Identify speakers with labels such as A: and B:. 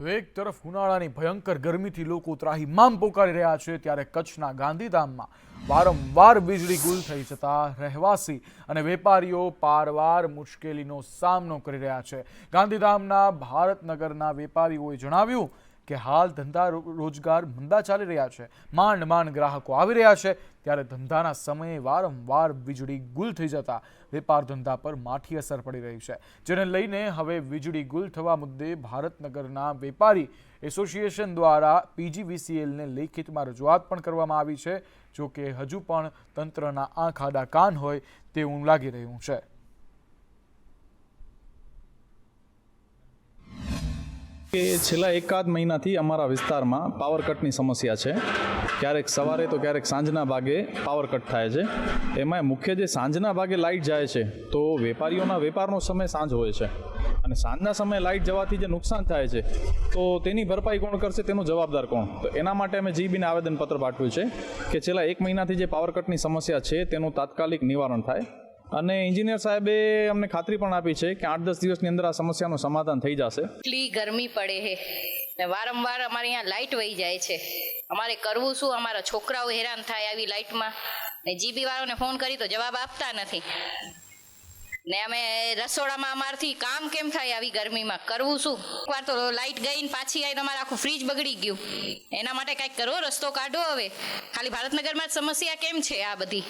A: તો એક તરફ ઉનાળાની ભયંકર ગરમીથી લોકો ત્રાહીમામ પોકારી રહ્યા છે, ત્યારે કચ્છના ગાંધીધામમાં વારંવાર વીજળી ગુલ થઈ જતા રહેવાસી અને વેપારીઓ પારવાર મુશ્કેલીનો સામનો કરી રહ્યા છે. ગાંધીધામના ભારતનગરના વેપારીઓએ જણાવ્યું કે હાલ ધંધા રોજગાર મંદા ચાલી રહ્યા છે. માંડ માંડ ગ્રાહકો આવી રહ્યા છે. ત્યારે ધંધાના સમયે વારંવાર વીજળી ગુલ થઈ જતા વેપાર ધંધા પર માઠી અસર પડી રહી છે. જેને લઈને હવે વીજળી ગુલ થવા મુદ્દે ભારતનગરના વેપારી એસોસિએશન દ્વારા પીજીવીસીએલને લેખિતમાં રજૂઆત પણ કરવામાં આવી છે. જો કે હજુ પણ તંત્રના આંખ આડા કાન હોય તેવું લાગી રહ્યું છે.
B: કે છેલ્લા એકાદ મહિનાથી અમારા વિસ્તારમાં પાવર કટની સમસ્યા છે. ક્યારેક સવારે તો ક્યારેક સાંજના ભાગે પાવર કટ થાય છે. એમાં મુખ્ય જે સાંજના ભાગે લાઇટ જાય છે, તો વેપારીઓના વેપારનો સમય સાંજ હોય છે. અને સાંજના સમયે લાઇટ જવાથી જે નુકસાન થાય છે, તો તેની ભરપાઈ કોણ કરશે તેનો જવાબદાર કોણ? તો એના માટે અમે જીબીને આવેદનપત્ર પાઠવ્યું છે કે છેલ્લા એક મહિનાથી જે પાવર કટની સમસ્યા છે, તેનું તાત્કાલિક નિવારણ થાય. અને એન્જિનિયર સાહેબે અમને ખાતરી પણ આપી છે કે આઠ દસ દિવસની અંદર આ સમસ્યાનું સમાધાન થઈ જશે.
C: એટલી ગરમી પડે છે વારંવાર અમારે અહીંયા લાઇટ વહી જાય છે. અમારે કરવું શું? અમારા છોકરાઓ હેરાન થાય આવી લાઇટમાં ને જીબી વાળાને ફોન કરી તો જવાબ આપતા નથી. ને અમે રસોડામાં અમારથી કામ કેમ થાય આવી ગરમીમાં? કરવું શું? એકવાર તો લાઇટ ગઈ ને પાછી આવીને અમારે આખું ફ્રીજ બગડી ગયું. એના માટે કાંઈક કરો, રસ્તો કાઢો હવે. ખાલી ભારતનગરમાં જ સમસ્યા કેમ છે આ બધી?